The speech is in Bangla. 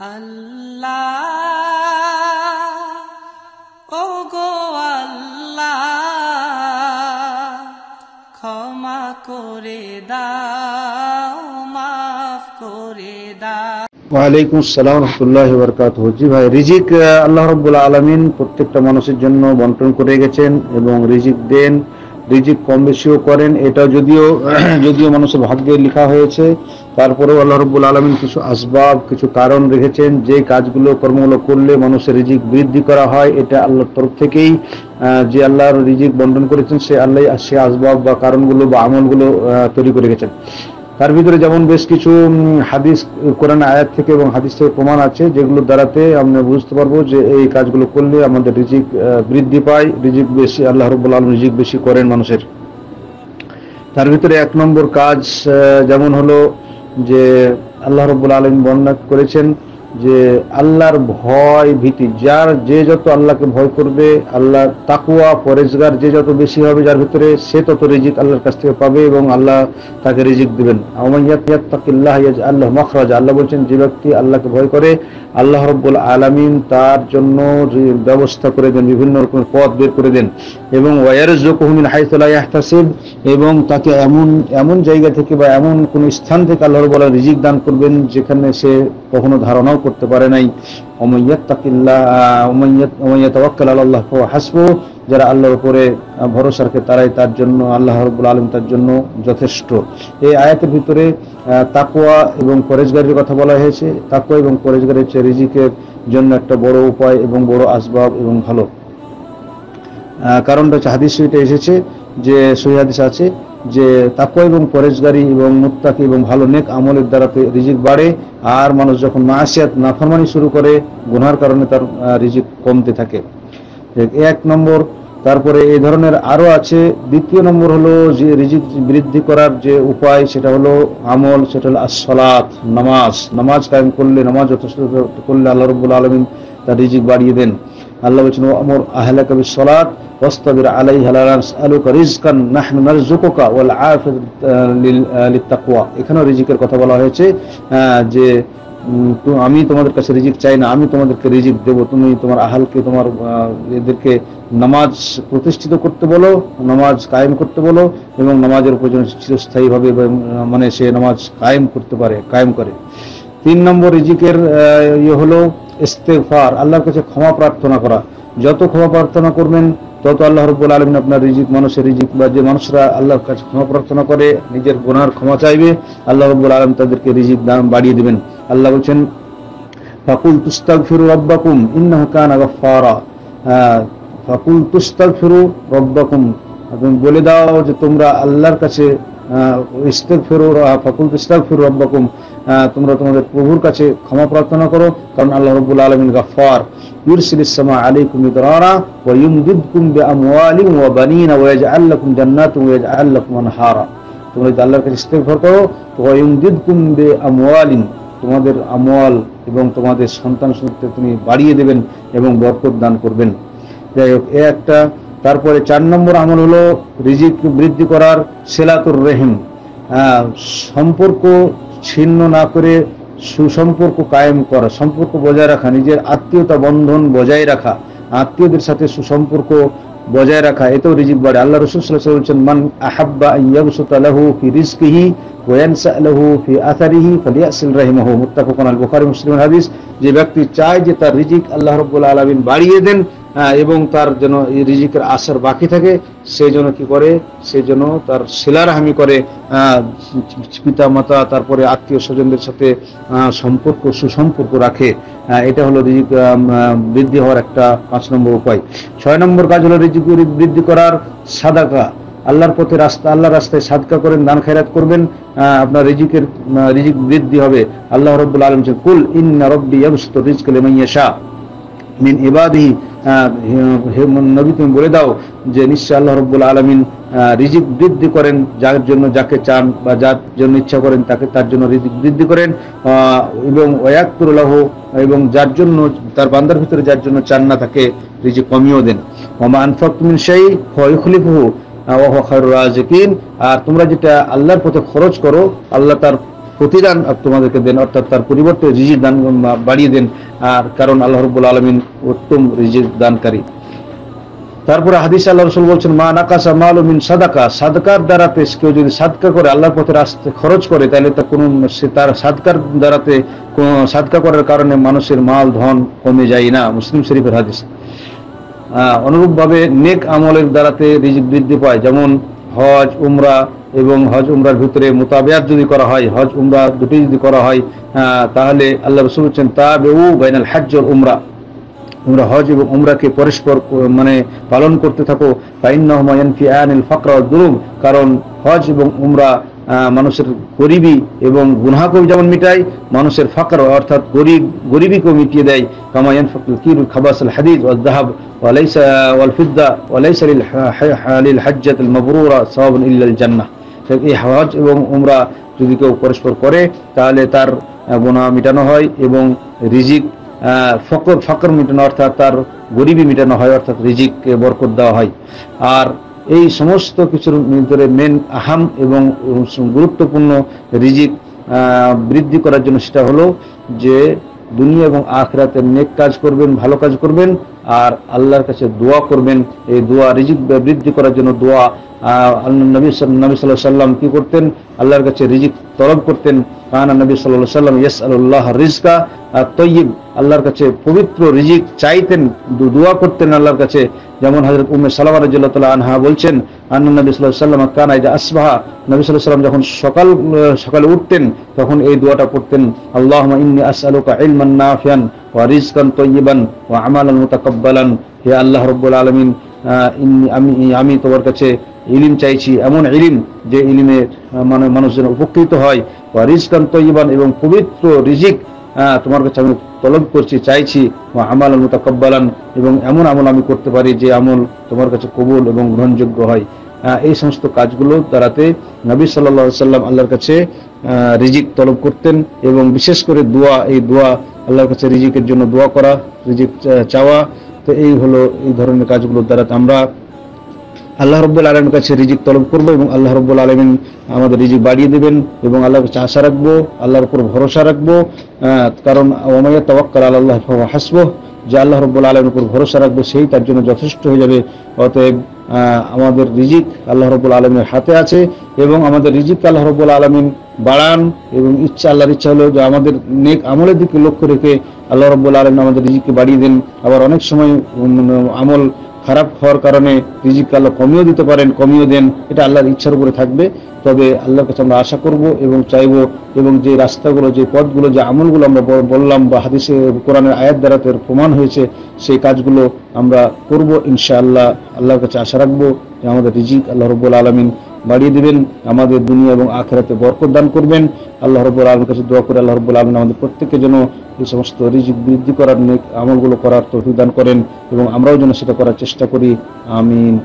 আল্লাহ ও গো আল্লাহ, ক্ষমা করে দাও, মাফ করে দাও। ওয়ালাইকুম আসসালাম রহমতুল্লাহ বরকাত জি ভাই, রিজিক আল্লাহ রব্বুল আলমিন প্রত্যেকটা মানুষের জন্য বন্টন করে গেছেন এবং রিজিক দেন। রিজিক কম বেশিও করেন। এটা যদিও যদিও মানুষের ভাগ্যে লেখা হয়েছে, তারপরেও আল্লাহ রব্বুল আলমিন কিছু আসবাব, কিছু কারণ রেখেছেন, যে কাজগুলো কর্মগুলো করলে মানুষের রিজিক বৃদ্ধি করা হয়, এটা আল্লাহর তরফ থেকেই যে আল্লাহর রিজিক বন্টন করেছেন, সে আল্লাহ, সে আসবাব বা কারণগুলো বা আমলগুলো তৈরি করে গেছেন তার ভিতরে যেমন বেশ কিছু হাদিস, কোরআন আয়াত থেকে এবং হাদিস থেকে প্রমাণ আছে যেগুলো দ্বারাতে আমরা বুঝতে পারব যে এই কাজগুলো করলে আমাদের রিজিক বৃদ্ধি পায়, রিজিক বেশি, আল্লাহ রব্বুল আলম রিজিক বেশি করেন মানুষের। তার ভিতরে এক নম্বর কাজ যেমন হলো যে আল্লাহ রব্বুল আলম বর্ণনা করেছেন যে আল্লাহর ভয় ভীতি, যার যে যত আল্লাহকে ভয় করবে, আল্লাহ তাকুয়া পরেজগার যে যত বেশি হবে, যার ভিতরে সে তত রিজিক আল্লাহর কাছ থেকে পাবে এবং আল্লাহ তাকে রিজিক দিবেন। আল্লাহ আল্লাহ মখরাজ। আল্লাহ বলছেন, যে ব্যক্তি আল্লাহকে ভয় করে, আল্লাহ রব্বুল আলামিন তার জন্য ব্যবস্থা করে দেন, বিভিন্ন রকমের পথ বের করে দেন। এবং ওয়ারজুকুমিন হাইতুল্লাহ ইয়াহতাসিব, এবং তাকে এমন এমন জায়গা থেকে বা এমন কোন স্থান থেকে আল্লাহ রব্বুল রিজিক দান করবেন, যেখানে সে কখনো ধারণাও করতে পারে নাই। ফাহুয়া হাসবুহ যারা আল্লাহর উপরে ভরসা রাখে তারাই তার জন্য আল্লাহ রব্বুল আলম তার জন্য যথেষ্ট। এই আয়াতের ভিতরে আহ, তাকওয়া এবং পরেজগারের কথা বলা হয়েছে। তাকওয়া এবং পরেজগারের হচ্ছে রিজিকের জন্য একটা বড় উপায় এবং বড় আসবাব এবং ভালো। কারণটা হচ্ছে হাদিস শরীফে এসেছে যে সহি হাদিস আছে যে তাকুয়া এবং পরেজগারি এবং মুত্তাকি এবং ভালো নেক আমলের দ্বারা রিজিক বাড়ে। আর মানুষ যখন মাসিয়াত, নাফরমানি শুরু করে, গুনার কারণে তার রিজিক কমতে থাকে। এক- এক নম্বর, তারপরে এই ধরনের আরও আছে। দ্বিতীয় নম্বর হলো যে রিজিক বৃদ্ধি করার যে উপায়, সেটা হলো আমল, সেটা হলো আসলাত নামাজ। নামাজ কায়েম করলে, নামাজ যথেষ্ট করলে আল্লাহ রব্বুল আলমিন তার রিজিক বাড়িয়ে দেন। আল্লাহ বলছেন আমর, আহলাকা বিস সালাত ওয়াস্তাবির আলাইহা লা নাসআলুকা রিজকান, নাহনু নারযুকুকা ওয়াল আফিদ লিত্তাকওয়া এখানেও রিজিকের কথা বলা হয়েছে যে আমি তোমাদের কাছে রিজিক চাই না, আমি তোমাদেরকে রিজিক দেব। তুমি তোমার আহালকে, তোমার এদেরকে নামাজ প্রতিষ্ঠিত করতে বলো, নামাজ কায়েম করতে বলো এবং নামাজের উপর যেন চিরস্থায়ীভাবে মানে সে নামাজ কায়েম করতে পারে, কায়েম করে। তিন নম্বর রিজিকের ইয়ে হলো ইস্তেগফার আল্লাহর কাছে ক্ষমা প্রার্থনা করা। যত ক্ষমা প্রার্থনা করবেন তত আল্লাহ রব্বুল আলমিন আপনার রিজিক মানুষের রিজিক বা যে মানুষরা আল্লাহর কাছে ক্ষমা প্রার্থনা করে নিজের গুনার ক্ষমা চাইবে আল্লাহ রব্বুল আলম তাদেরকে রিজিক দাম বাড়িয়ে দেবেন। আল্লাহ বলছেন ফাকুল তুস্তাগফিরু রাব্বাকুম ইন্নাহু কানা আহ, ফাকুল তুস্তাগফিরু রাব্বাকুম। তুমি বলে দাও যে তোমরা আল্লাহর কাছে তোমরা তোমাদের প্রভুর কাছে ক্ষমা প্রার্থনা করো, কারণ আল্লাহ রাব্বুল আলামিন গাফফার। ইউরসিলিস সামা আলাইকুম মিদরারা ওয়া ইউমদিদকুম বিআমওয়ালিন ওয়া বানিনা ওয়া ইয়াজআল লাকুম জান্নাতিন ওয়া ইয়াজআল লাকুম আনহারা। তোমরা যদি আল্লাহর কাছে ইস্তেগফার করো, তো ওয়া ইউমদিদকুম বিআমওয়ালিন, তোমাদের আমওয়াল এবং তোমাদের সন্তান সন্ততি তিনি বাড়িয়ে দেবেন এবং বরকত দান করবেন। যাই হোক, এ একটা তারপরে চার নম্বর আমল হলো রিজিক বৃদ্ধি করার সেলাতুর রহিম। সম্পর্ক ছিন্ন না করে সুসম্পর্ক কায়েম করা, সম্পর্ক বজায় রাখা, নিজের আত্মীয়তা বন্ধন বজায় রাখা, আত্মীয়দের সাথে সুসম্পর্ক বজায় রাখা, এতেও রিজিক বাড়ে। আল্লাহ রসুল বলছেন, মান আহাব্বা আন ইয়াবসুতা লাহু ফি রিজকিহি ওয়া ইয়ানসা ফি আথারিহি ফালিয়াসিল রাহিমাহু। মুত্তাফাকুন আল বুখারী মুসলিমের হাদিস, যে ব্যক্তি চায় যে তার রিজিক আল্লাহ রাব্বুল আলামিন বাড়িয়ে দেন এবং তার যেন রিজিকের আসার বাকি থাকে, সে যেন কি করে, সে যেন তার শিলারাহামি করে পিতা মাতা তারপরে আত্মীয় স্বজনদের সাথে সম্পর্ক, সুসম্পর্ক রাখে। এটা হলো রিজিক বৃদ্ধি হওয়ার একটা পাঁচ নম্বর উপায়। ছয় নম্বর কাজ হলো রিজিক, বৃদ্ধি করার সাদাকা। আল্লাহর পথে রাস্তা, আল্লাহর রাস্তায় সাদকা করেন, দান খায়রাত করবেন আপনার রিজিকের রিজিক বৃদ্ধি হবে। আল্লাহ রব্বুল আলম কুল ইন্না রব্বি ইয়াবসুতু রিজকা লিমান ইয়াশা। মিন ইবাদিহি নবী তুমি বলে দাও যে নিশ্চয় আল্লাহ রব্বুল আলমিন রিজিক বৃদ্ধি করেন যার জন্য যাকে চান বা যার জন্য ইচ্ছা করেন তাকে তার জন্য রিজিক বৃদ্ধি করেন এবং ওয়াকুরুল্লাহ এবং যার জন্য তার বান্দার ভিতরে যার জন্য চান না তাকে রিজিক কমিয়েও দেন। ওমা আনফাকুমিন সেই খায়রুর রাজিকিন। আর তোমরা যেটা আল্লাহর পথে খরচ করো, আল্লাহ তার প্রতিদান তোমাদেরকে দেন, অর্থাৎ তার পরিবর্তে রিজির দান বাড়িয়ে দেন, আর কারণ আল্লাহ রব্বুল আলমিন উত্তম রিজির দানকারী। তারপরে হাদিস আল্লাহ রসুল বলছেন, মা নাকাসা মাল মিন সাদাকা। সাদকার দ্বারাতে কেউ যদি সাদকা করে, আল্লাহর পথে রাস্তা খরচ করে, তাহলে তা কোনো সে তার সাদকার দ্বারাতে সাদকা করার কারণে মানুষের মাল, ধন কমে যায় না। মুসলিম শরীফের হাদিস। অনুরূপভাবে নেক আমলের দ্বারাতে রিজিক বৃদ্ধি পায়। যেমন হজ, উমরা এবং হজ, উমরার ভিতরে মোতাবেয়াত যদি করা হয়, হজ, উমরা দুটি যদি করা হয় তাহলে আল্লাহ রসুল হচ্ছেন তা বেউ বাইনাল হাজর উমরা। তোমরা হজ এবং উমরাকে পরস্পর মানে পালন করতে থাকো। আনিল ফাকরা দুরুম। কারণ হজ এবং উমরা মানুষের গরিবি এবং গুনাহকেও যেমন মিটায়, মানুষের ফাকর অর্থাৎ গরিব, গরিবিকেও মিটিয়ে দেয়। কামায়ন ইয়ানফাকুল কির খাবাস হাদিদ ওয়াল যাহাব ওয়ালাইসা ওয়াল ফিদ্দা ওয়ালাইসা লিল হ- হ- হাজ্জাত মাবরুরা ইল্লাল জান্নাহ। এই হজ এবং উমরা যদি কেউ পরস্পর করে, তাহলে তার গুনাহ মিটানো হয় এবং রিজিক ফকর ফকর মেটানো অর্থাৎ তার গরিবি মেটানো হয়, অর্থাৎ রিজিককে বরকত দেওয়া হয়। আর এই সমস্ত কিছুর ভিতরে মেন আহাম এবং গুরুত্বপূর্ণ রিজিক বৃদ্ধি করার জন্য সেটা হলো যে দুনিয়া এবং আখরাতে নেক কাজ করবেন, ভালো কাজ করবেন, আর আল্লাহর কাছে দোয়া করবেন। এই দোয়া রিজিক বৃদ্ধি করার জন্য দোয়া নবী নবী সাল্লাহ সাল্লাম কি করতেন? আল্লাহর কাছে রিজিক তলব করতেন। কানা নবী সাল্লাহ সাল্লাম ইয়াস আল্লাহ রিজকা তৈব আল্লাহর কাছে পবিত্র রিজিক চাইতেন দোয়া করতেন আল্লাহর কাছে। যেমন হজরত উম্মে সালামা তাআলা আনহা বলছেন, আন্না নবী ওয়াসাল্লাম কানা আসবাহা। নবী সাল্লাল্লাহু আলাইহি ওয়াসাল্লাম যখন সকাল, সকালে উঠতেন, তখন এই দোয়াটা পড়তেন, আল্লাহুম্মা ইন্নী আসআলুকা ইলমান নাফিয়ান ওয়া রিজকান তাইয়িবান ওয়া আমালান মুতাকাব্বালান। হে আল্লাহ রাব্বুল আলামিন আমি আমি তোমার কাছে ইলিম চাইছি, এমন ইলিম যে ইলিমে মানে মানুষ যেন উপকৃত হয়। ওয়া রিজকান তাইয়িবান এবং পবিত্র রিজিক তোমার কাছে আমি তলব করছি, চাইছি ওয়া আমালান মুতাকাব্বালান, এবং এমন আমল আমি করতে পারি যে আমল তোমার কাছে কবুল এবং গ্রহণযোগ্য হয়। এই সমস্ত কাজগুলো দ্বারাতে নবী আলাইহি সাল্লাম আল্লাহর কাছে রিজিক তলব করতেন এবং বিশেষ করে দোয়া, এই দোয়া আল্লাহর কাছে রিজিকের জন্য দোয়া করা, রিজিক চাওয়া। তো এই হলো এই ধরনের কাজগুলোর দ্বারা আমরা আল্লাহ রব্বুল আলমের কাছে রিজিক তলব করব এবং আল্লাহ রব্বুল আলমিন আমাদের রিজিক বাড়িয়ে দেবেন এবং আল্লাহর কাছে আশা রাখব, আল্লাহর উপর ভরসা রাখব কারণ ওমাইয়া তওয়াক্কাল আল্লাহ হাসবো যে আল্লাহ রব্বুল আলমের উপর ভরসা রাখব, সেই তার জন্য যথেষ্ট হয়ে যাবে। অতএব আমাদের রিজিক আল্লাহ রব্বুল আলমের হাতে আছে এবং আমাদের রিজিক আল্লাহ রব্বুল আলমিন বাড়ান এবং ইচ্ছা, আল্লাহর ইচ্ছা হলো যে আমাদের নেক আমলের দিকে লক্ষ্য রেখে আল্লাহ রব্বুল আলমিন আমাদের রিজিককে বাড়িয়ে দেন। আবার অনেক সময় আমল খারাপ হওয়ার কারণে রিজিক আল্লাহ কমিয়েও দিতে পারেন, কমিয়ে দেন, এটা আল্লাহর ইচ্ছার উপরে থাকবে। তবে আল্লাহর কাছে আমরা আশা করব এবং চাইব এবং যে রাস্তাগুলো, যে পথগুলো, যে আমলগুলো আমরা বললাম বা হাদিসে, কোরআনের আয়াত দ্বারা তোর প্রমাণ হয়েছে, সেই কাজগুলো আমরা করব ইনশাআল্লাহ। আল্লাহর কাছে আশা রাখব যে আমাদের রিজিক আল্লাহ রব্বুল আলমিন বাড়িয়ে দেবেন, আমাদের দুনিয়া এবং আখেরাতে বরকত দান করবেন। আল্লাহ রব্বুল আলমের কাছে দোয়া করে আল্লাহ রব্বুল আলমিন আমাদের প্রত্যেকের জন্য এই সমস্ত রিজিক বৃদ্ধি করার আমলগুলো করার তৌফিক দান করেন এবং আমরাও যেন সেটা করার চেষ্টা করি। আমিন।